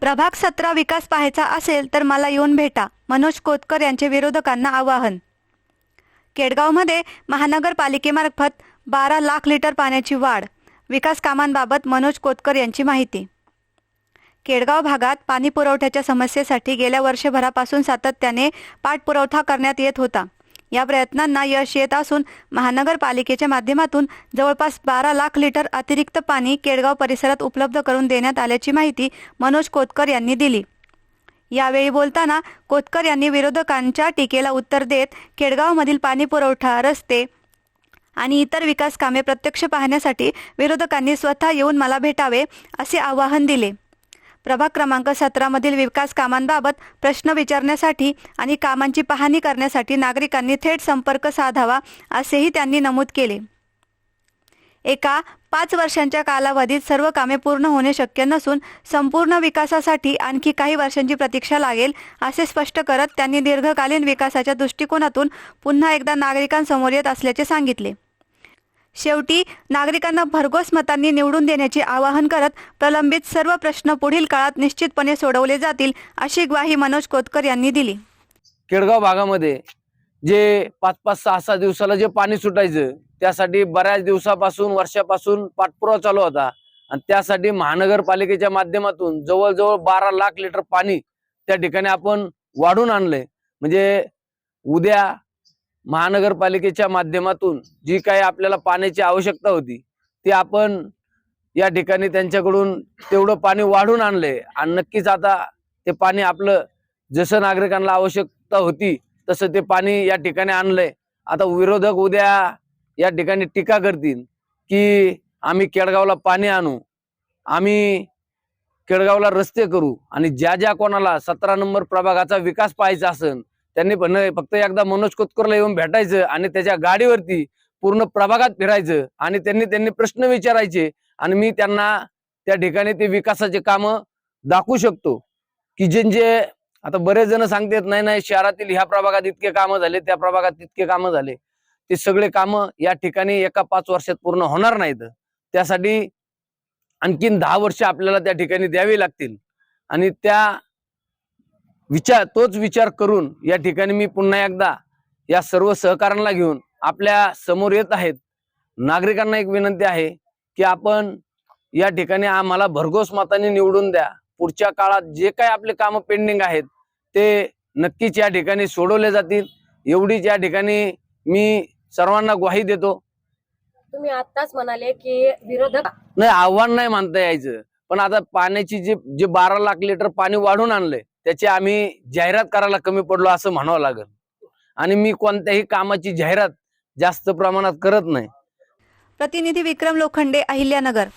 प्रभाग सतरा विकास पाहायचा असेल तर मला येऊन भेटा मनोज कोतकर यांचे विरोधकांना आवाहन. केडगावमध्ये महानगरपालिकेमार्फत बारा लाख लिटर पाण्याची वाढ विकास कामांबाबत मनोज कोतकर यांची माहिती. केडगाव भागात पाणी पुरवठ्याच्या समस्येसाठी गेल्या वर्षभरापासून सातत्याने पाठपुरवठा करण्यात येत होता. या प्रयत्नांना यश येत असून महानगरपालिकेच्या माध्यमातून जवळपास बारा लाख लिटर अतिरिक्त पाणी केडगाव परिसरात उपलब्ध करून देण्यात आल्याची माहिती मनोज कोतकर यांनी दिली. यावेळी बोलताना कोतकर यांनी विरोधकांच्या टीकेला उत्तर देत केडगावमधील पाणी पुरवठा रस्ते आणि इतर विकास कामे प्रत्यक्ष पाहण्यासाठी विरोधकांनी स्वतः येऊन मला भेटावे असे आवाहन दिले. प्रभाग क्रमांक सतरामधील विकास कामांबाबत प्रश्न विचारण्यासाठी आणि कामांची पाहणी करण्यासाठी नागरिकांनी थेट संपर्क साधावा असेही त्यांनी नमूद केले. एका पाच वर्षांच्या कालावधीत सर्व कामे पूर्ण होणे शक्य नसून संपूर्ण विकासासाठी आणखी काही वर्षांची प्रतीक्षा लागेल असे स्पष्ट करत त्यांनी दीर्घकालीन विकासाच्या दृष्टिकोनातून पुन्हा एकदा नागरिकांसमोर येत असल्याचे सांगितले. शेवटी नागरिकांना भरघोस मतांनी निवडून देण्याचे आवाहन करत प्रलंबित सर्व प्रश्न पुढील काळात निश्चितपणे सोडवले जातील अशी ग्वाही मनोज कोतकर यांनी दिली. केडगाव भागामध्ये जे पाच पाच सहा सहा दिवसाला जे पाणी सुटायचं त्यासाठी बऱ्याच दिवसापासून वर्षापासून पाठपुरावा चालू होता. आणि त्यासाठी महानगरपालिकेच्या माध्यमातून जवळजवळ बारा लाख लिटर पाणी त्या ठिकाणी आपण वाढून आणलंय. म्हणजे उद्या महानगरपालिकेच्या माध्यमातून जी काही आपल्याला पाण्याची आवश्यकता होती ती आपण या ठिकाणी त्यांच्याकडून तेवढं पाणी वाढून आणलंय आणि नक्कीच आता ते पाणी आपलं जसं नागरिकांना आवश्यकता होती तसं ते पाणी या ठिकाणी आणलंय. आता विरोधक उद्या या ठिकाणी टीका करतील की आम्ही केडगावला पाणी आणू आम्ही केडगावला रस्ते करू आणि ज्या ज्या कोणाला सतरा नंबर प्रभागाचा विकास पाहायचा असेल त्यांनी पण फक्त एकदा मनोज कोतकरला येऊन भेटायचं आणि त्याच्या गाडीवरती पूर्ण प्रभागात फिरायचं आणि त्यांनी त्यांनी प्रश्न विचारायचे आणि मी त्यांना त्या ठिकाणी ते विकासाचे काम दाखवू शकतो. की जे जे आता बरेच जण सांगतात नाही नाही शहरातील ह्या प्रभागात इतके कामं झाले त्या प्रभागात तितके कामं झाले. ते सगळे कामं या ठिकाणी एका पाच वर्षात पूर्ण होणार नाहीत. त्यासाठी आणखीन दहा वर्ष आपल्याला त्या ठिकाणी द्यावी लागतील. आणि त्या विचार तोच विचार करून या ठिकाणी मी पुन्हा एकदा या सर्व सहकाऱ्यांना घेऊन आपल्यासमोर येत आहेत. नागरिकांना एक विनंती आहे की आपण या ठिकाणी आम्हाला भरघोस मताने निवडून द्या. पुढच्या काळात जे काही आपले कामं पेंडिंग आहेत ते नक्कीच या ठिकाणी सोडवले जातील. एवढीच या ठिकाणी मी सर्वांना ग्वाही देतो. तुम्ही आताच म्हणाले की विरोधक नाही आव्हान नाही मानता यायचं. पण आता पाण्याची जे जे बारा लाख लिटर पाणी वाढून आणलंय त्याची आम्ही जाहिरात करायला कमी पडलो असं म्हणावं लागेल. आणि मी कोणत्याही कामाची जाहिरात जास्त प्रमाणात करत नाही. प्रतिनिधी विक्रम लोखंडे अहिल्यानगर.